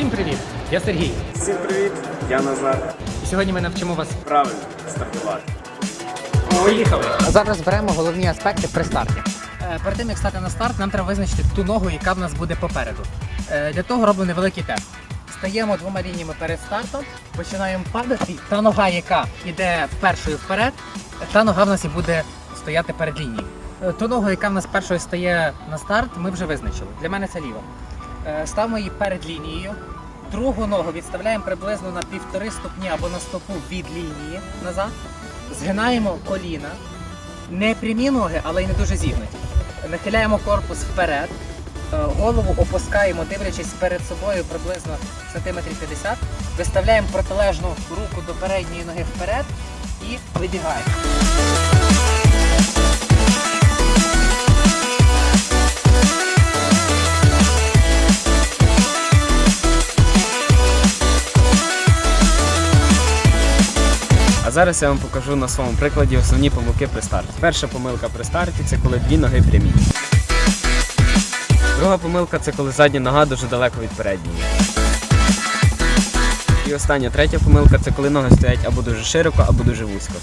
Всім привіт! Я Сергій. Всім привіт, я Назар. І сьогодні ми навчимо вас. Правильно стартувати. Поїхали! Зараз зберемо головні аспекти при старті. Е, Перед тим як стати на старт, нам треба визначити ту ногу, яка в нас буде попереду. Е, Для того робимо невеликий тест. Стаємо двома лініями перед стартом, починаємо падати. Та нога, яка йде першою вперед, та нога в нас і буде стояти перед лінією. Е, Ту ногу, яка в нас першою стає на старт, ми вже визначили. Для мене це ліва. Е, Ставимо її перед лінією. Другу ногу відставляємо приблизно на півтори ступні або на стопу від лінії назад. Згинаємо коліна, не прямі ноги, але й не дуже зігнуті. Нахиляємо корпус вперед, е, голову опускаємо, дивлячись перед собою приблизно сантиметрів 50. Виставляємо протилежну руку до передньої ноги вперед і вибігаємо. Зараз я вам покажу на своєму прикладі основні помилки при старті. Перша помилка при старті це коли дві ноги прямі. Друга помилка це коли задня нога дуже далеко від передньої. І остання третя помилка це коли ноги стоять або дуже широко, або дуже вузько.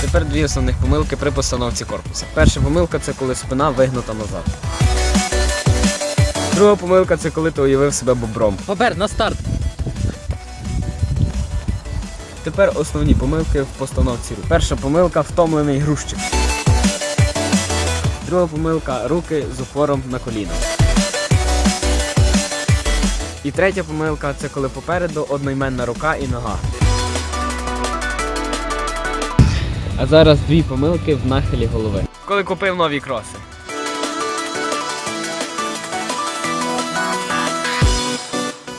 Тепер дві основних помилки при постановці корпуса. Перша помилка це коли спина вигнута назад. Друга помилка це коли ти уявив себе бобром. Побер на старт. Тепер основні помилки в постановці. Перша помилка втомлений грузчик. Друга помилка руки з упором на коліна. І третя помилка це коли попереду одноіменна рука і нога. А зараз дві помилки в нахилі голови. Коли купив нові кроси.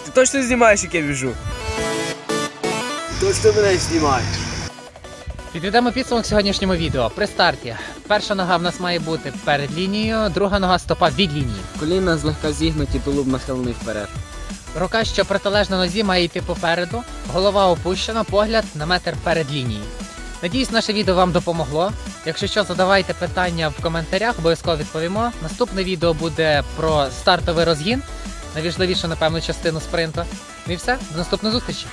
Ти точно знімаєш, як я біжу? Точно мене знімаєш. Підведемо підсумок сьогоднішньому відео. При старті перша нога в нас має бути перед лінією, друга нога стопа від лінії. Коліна злегка зігнуті, тулуб нахилений вперед. Рука, що протилежна нозі, має йти попереду, голова опущена, погляд на метр перед лінією. Надіюсь, наше відео вам допомогло. Якщо що, задавайте питання в коментарях, обов'язково відповімо. Наступне відео буде про стартовий розгін, найважливішу, напевно, частину спринту. Ну і все, до наступної зустрічі!